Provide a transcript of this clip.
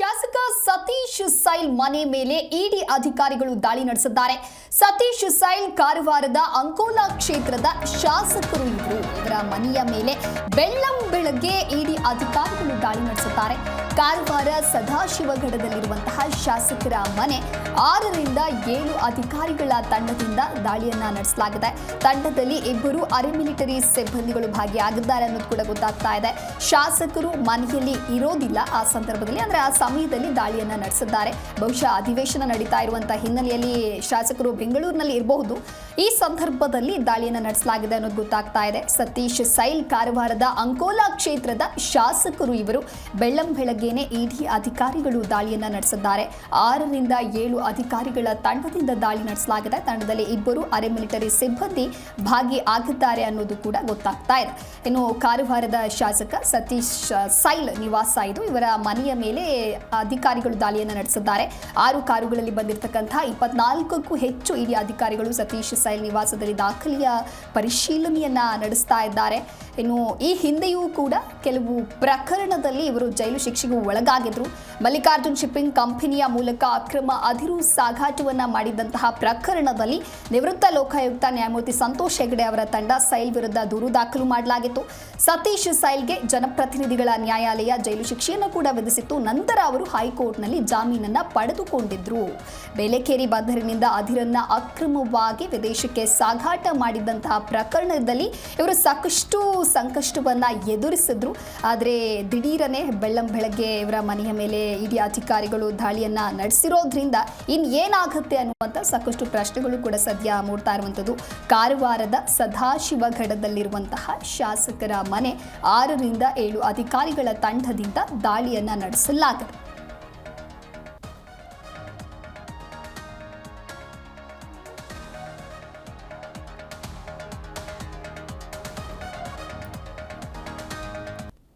ಶಾಸಕ ಸತೀಶ್ ಸೈಲ್ ಮನೆ ಮೇಲೆ ಇಡಿ ಅಧಿಕಾರಿಗಳು ದಾಳಿ ನಡೆಸಿದ್ದಾರೆ. ಸತೀಶ್ ಸೈಲ್ ಕಾರವಾರದ ಅಂಕೋಲಾ ಕ್ಷೇತ್ರದ ಶಾಸಕರು ಇವರು ಇವರ ಮನೆಯ ಮೇಲೆ ಬೆಳ್ಳಂ ಬೆಳಗ್ಗೆ ಇಡಿ ಅಧಿಕಾರಿಗಳು ದಾಳಿ ನಡೆಸುತ್ತಾರೆ ಕಾರವಾರ ಸದಾಶಿವಗಢದಲ್ಲಿರುವಂತಹ ಶಾಸಕರ ಮನೆ ಆರರಿಂದ ಏಳು ಅಧಿಕಾರಿಗಳ ತಂಡದಿಂದ ದಾಳಿಯನ್ನ ನಡೆಸಲಾಗಿದೆ. ತಂಡದಲ್ಲಿ ಇಬ್ಬರು ಅರೆ ಮಿಲಿಟರಿ ಸಿಬ್ಬಂದಿಗಳು ಭಾಗಿಯಾಗಿದ್ದಾರೆ ಅನ್ನೋದು ಕೂಡ ಗೊತ್ತಾಗ್ತಾ ಇದೆ. ಶಾಸಕರು ಮನೆಯಲ್ಲಿ ಇರೋದಿಲ್ಲ. ಆ ಸಂದರ್ಭದಲ್ಲಿ ಅಂದ್ರೆ ಆ ಸಮಯದಲ್ಲಿ ದಾಳಿಯನ್ನ ನಡೆಸಿದ್ದಾರೆ. ಬಹುಶಃ ಅಧಿವೇಶನ ನಡೀತಾ ಇರುವಂತಹ ಹಿನ್ನೆಲೆಯಲ್ಲಿ ಶಾಸಕರು ಬೆಂಗಳೂರಿನಲ್ಲಿ ಇರಬಹುದು. ಈ ಸಂದರ್ಭದಲ್ಲಿ ದಾಳಿಯನ್ನ ನಡೆಸಲಾಗಿದೆ ಅನ್ನೋದು ಗೊತ್ತಾಗ್ತಾ ಇದೆ. ಸತೀಶ್ ಸೈಲ್ ಕಾರವಾರದ ಅಂಕೋಲಾ ಕ್ಷೇತ್ರದ ಶಾಸಕರು ಇವರು ಬೆಳ್ಳಂ ಬೆಳಗ್ಗೆನೆ ಇಡಿ ಅಧಿಕಾರಿಗಳು ದಾಳಿಯನ್ನ ನಡೆಸಿದ್ದಾರೆ. ಆರರಿಂದ ಏಳು ಅಧಿಕಾರಿಗಳ ತಂಡದಿಂದ ದಾಳಿ ನಡೆಸಲಾಗಿದೆ. ತಂಡದಲ್ಲಿ ಇಬ್ಬರು ಅರೆ ಮಿಲಿಟರಿ ಸಿಬ್ಬಂದಿ ಭಾಗಿ ಆಗಿದ್ದಾರೆ ಅನ್ನೋದು ಕೂಡ ಗೊತ್ತಾಗ್ತಾ ಇದೆ. ಇನ್ನು ಕಾರವಾರದ ಶಾಸಕ ಸತೀಶ್ ಸೈಲ್ ನಿವಾಸ ಇದು. ಇವರ ಮನೆಯ ಮೇಲೆ ಅಧಿಕಾರಿಗಳು ದಾಳಿಯನ್ನು ನಡೆಸಿದ್ದಾರೆ. ಆರು ಕಾರುಗಳಲ್ಲಿ ಬಂದಿರತಕ್ಕಂತಹ ಇಪ್ಪತ್ನಾಲ್ಕಕ್ಕೂ ಹೆಚ್ಚು ಇಡಿ ಅಧಿಕಾರಿಗಳು ಸತೀಶ್ ಸೈಲ್ ನಿವಾಸದಲ್ಲಿ ದಾಖಲೆಯ ಪರಿಶೀಲನೆಯನ್ನ ನಡೆಸ್ತಾ ಇದ್ದಾರೆ. ಇನ್ನು ಈ ಹಿಂದೆಯೂ ಕೂಡ ಕೆಲವು ಪ್ರಕರಣದಲ್ಲಿ ಇವರು ಜೈಲು ಶಿಕ್ಷೆಗೆ ಒಳಗಾಗಿದ್ರು. ಮಲ್ಲಿಕಾರ್ಜುನ್ ಶಿಪ್ಪಿಂಗ್ ಕಂಪನಿಯ ಮೂಲಕ ಅಕ್ರಮ ಅದಿರು ಸಾಗಾಟವನ್ನ ಮಾಡಿದಂತಹ ಪ್ರಕರಣದಲ್ಲಿ ನಿವೃತ್ತ ಲೋಕಾಯುಕ್ತ ನ್ಯಾಯಮೂರ್ತಿ ಸಂತೋಷ್ ಹೆಗಡೆ ಅವರ ತಂಡ ಸೈಲ್ ವಿರುದ್ಧ ದೂರು ದಾಖಲು ಮಾಡಲಾಗಿತ್ತು. ಸತೀಶ್ ಸೈಲ್ಗೆ ಜನಪ್ರತಿನಿಧಿಗಳ ನ್ಯಾಯಾಲಯ ಜೈಲು ಶಿಕ್ಷೆಯನ್ನು ಕೂಡ ವಿಧಿಸಿತ್ತು. ನಂತರ ಅವರು ಹೈಕೋರ್ಟ್ನಲ್ಲಿ ಜಾಮೀನನ್ನ ಪಡೆದುಕೊಂಡಿದ್ರು. ಬೆಲೆಕೇರಿ ಬಂದರಿನಿಂದ ಅಧಿರನ್ನ ಅಕ್ರಮವಾಗಿ ವಿದೇಶಕ್ಕೆ ಸಾಗಾಟ ಮಾಡಿದಂತಹ ಪ್ರಕರಣದಲ್ಲಿ ಇವರು ಸಾಕಷ್ಟು ಸಂಕಷ್ಟವನ್ನ ಎದುರಿಸಿದ್ರು. ಆದರೆ ದಿಢೀರನೆ ಬೆಳ್ಳಂ ಬೆಳಗ್ಗೆ ಇವರ ಮನೆಯ ಮೇಲೆ ಇಡಿ ಅಧಿಕಾರಿಗಳು ದಾಳಿಯನ್ನ ನಡೆಸಿರೋದ್ರಿಂದ ಇನ್ ಏನಾಗುತ್ತೆ ಅನ್ನುವಂಥ ಸಾಕಷ್ಟು ಪ್ರಶ್ನೆಗಳು ಕೂಡ ಸದ್ಯ ಮೂಡ್ತಾ ಇರುವಂಥದ್ದು. ಕಾರವಾರದ ಸದಾಶಿವಗಢದಲ್ಲಿರುವಂತಹ ಶಾಸಕರ ಮನೆ ಆರರಿಂದ ಏಳು ಅಧಿಕಾರಿಗಳ ತಂಡದಿಂದ ದಾಳಿಯನ್ನ ನಡೆಸಲಾಗಿದೆ.